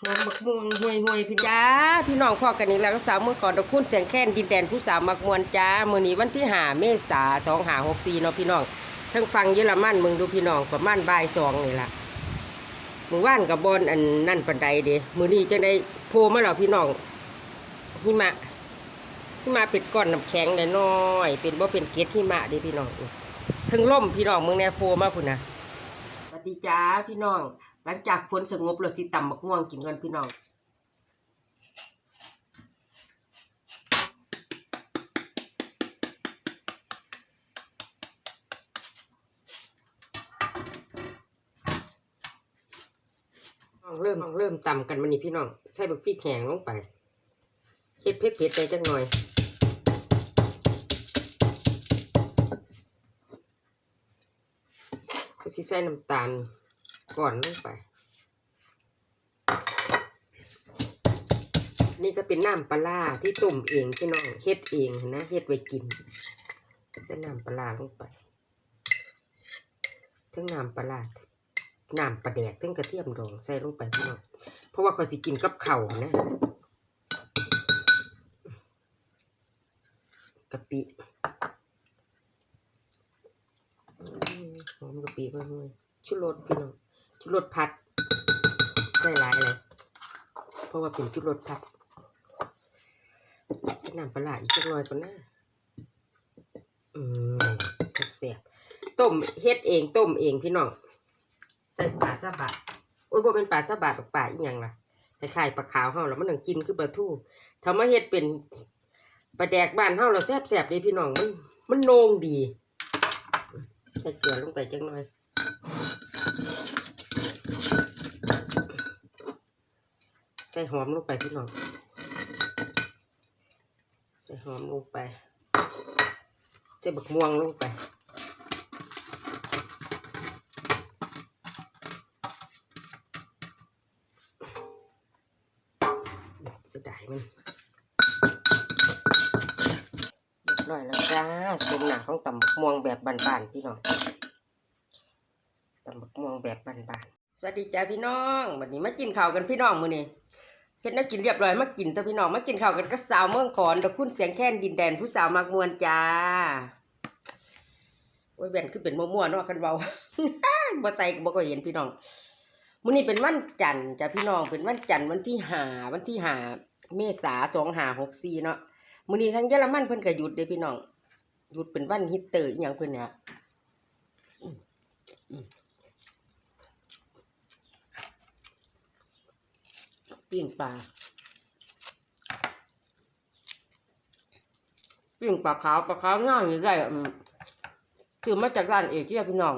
ำบักม่วงห่วยห่วยพี่จ้า พี่น้องพ่อกันอีกแล้วก็สาวเมื่อก่อนตะคุณเสียงแค้นดินแดนผู้สาวมักมวนจ้ามือนี้วันที่5เมษาสองหาหกสี่เนาะพี่น้องทั้งฟังเยอรมันมืองดูพี่น้องประมาณบ่ายสองนี่ล่ะมือว่านกับบอนอันนั่นปันใดเดมือนี้จังได้โผล่มาแล้วพี่น้องหิมะหิมะเป็นก้อนน้ำแข็งน้อยเป็นบ่เป็นเกล็ดหิมะด้พี่น้องถึงล่มพี่น้องมืองแน่โผล่มาพุ่นนะสวัสดีจ้าพี่น้อง หลังจากฝนสงบเราสิตำบักม่วงกินกันพี่น้องเริ่มเริ่มตำกันมันนี่พี่น้อง ใส่บักพริกแห้งลงไปเผ็ดเผ็ดเผ็ดไปจังหน่อยก็สิใส่น้ำตาล ก่อนลงไป นี่ก็เป็นน้ำปลาที่ต้มเองพี่น้องเฮ็ดเองนะเฮ็ดไว้กินใส่น้ำปลาลงไปทั้งน้ำปลาน้ำปลาแดกทั้งกระเทียมดองใส่ลงไปพี่น้องเพราะว่าเขาสิกินกับเข้านะกะปิหอมกะปิมากเลยชุรสพี่น้อง ชุดรสผัดใส่หลายเลยเพราะว่าเป็นชุดรสผัดใส่น้ำปลาร้าอีกจักหน่อยก่อนนะอืมก็แซ่บต้มเฮ็ดเองต้มเองพี่น้องใส่ปลาซาบะโอ้ยบ่เป็นปลาซาบะปลาอีหยังล่ะคล้ายๆปลาขาวเฮาแล้วมันต้องกินคือปลาทูถ้ามาเฮ็ดเป็นปลาแดกบ้านเฮาแล้วแซ่บๆเด้พี่น้องมันมันโนงดีใส่เกลือลงไปจังหน่อย ส่หอมลงไปพี่น้อง ใส่หอมลงไป ใส่บักม่วงลงไป เสียดายมันเรียบร้อยแล้วจ้าส่วนหนาของตำบักม่วงแบบบานๆพี่น้องตำบักม่วงแบบบานๆสวัสดีจ้าพี่น้องวันนี้มากินข้าวกันพี่น้องมื้อนี้ เฮ็ดนักกินเรียบร้อยมากินเถอะพี่น้องมากินข้าวกันกับสาวเมืองขอนตะคุณเสียงแค้นดินแดนผู้สาวมักมวนจ้าโอ้ยแบนคือเป็นมั่วๆเนาะคันเว้าบ่ใจก็บ่ก็เห็นพี่น้องมื้อนี้เป็นวันจันทร์จ้ะพี่น้องเป็นวันจันทร์วันที่ห้าวันที่ห้าเมษาสองห้าหกสี่เนาะมื้อนี้ทางเยอรมันเพิ่นก็หยุดเด้พี่น้องหยุดเป็นวันฮิตเตอร์อีหยังเพิ่นเนี่ยอืมอืม ปิ้งปลาปิ้งปลาขาวปลาขาวง่ายนี่ได้อืมซื้อมาจากร้านเอเชียพี่น้อง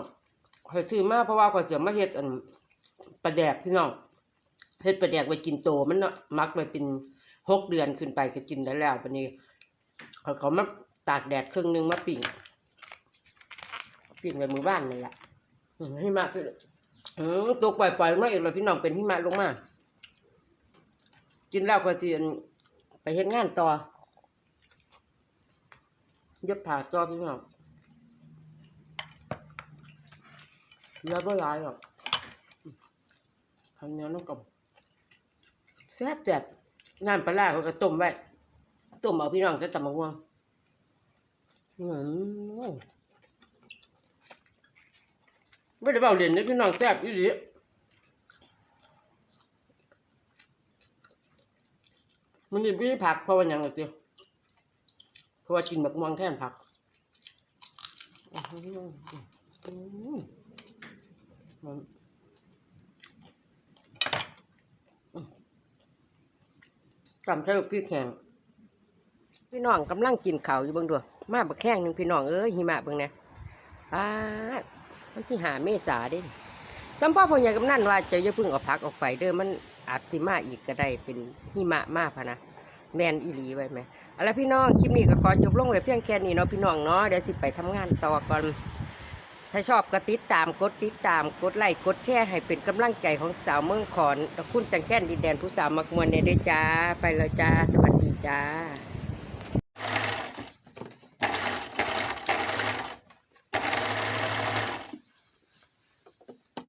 ข่อยซื้อมาเพราะว่าข่อยเสียมาเฮ็ดอันปลาแดกพี่น้องเฮ็ดปลาแดกไว้กินโตมันเนาะมักไว้เป็นหกเดือนขึ้นไปก็กินได้แล้วปนี้เขาเขามาตากแดดครึ่งหนึงมาปิ้งปิ้งไว้มือบ้านนั่แหละอืมหิมะคืออืมตกปล่อยๆมาอีกแล้วพี่น้องเป็นหิมะลงมา กินแล้วก็สิอันไปเฮ็ดงานต่อเย็บผ้าต่อพี่น้องแล้วก็หลายหรอกข้าวเนียวน้ำกับแซ่บแซ่บน้ำปลาร้าเขาก็ต้มไว้ต้มเอาพี่น้องจะตำมะม่วงอืมไม่ได้เบาเด่นนะพี่น้องแซ่บอีหลี มันนี่พี่ผักเพราะว่าหยังไงเจียวเพราะว่ากินแบบม่วงแทนผักอื้อหืออื้อมันตำใส่ลูกพี่แข็งพี่น้องกำลังกินเขาอยู่เบิ่งด้วยมาบักแข้งหนึ่งพี่น้องเอ้ยหิมะเบิ่งเนี่ยป้ามันที่หาเมษาด้จำพ่อพ่อใหญ่กำนันว่าจะอย่าพึ่งเอาพักออกไปเด้อมัน อาจสิมาอีกก็ได้เป็นหิมะมาพะนะแมนอีหลีไว้ไหมเอาละพี่น้องคลิปนี้ก็ขอจบลงไว้เพียงแค่นี้เนาะพี่น้องเนาะเดี๋ยวสิไปทำงานต่อก่อนถ้าชอบก็ติดตามกดติดตามกดไลค์กดแชร์ให้เป็นกำลังใจของสาวเมืองขอนคุณสังแค้นดินแดนผู้สาวมักมวลเนี่ยด้วยจ้าไปแล้วจ้าสวัสดีจ้า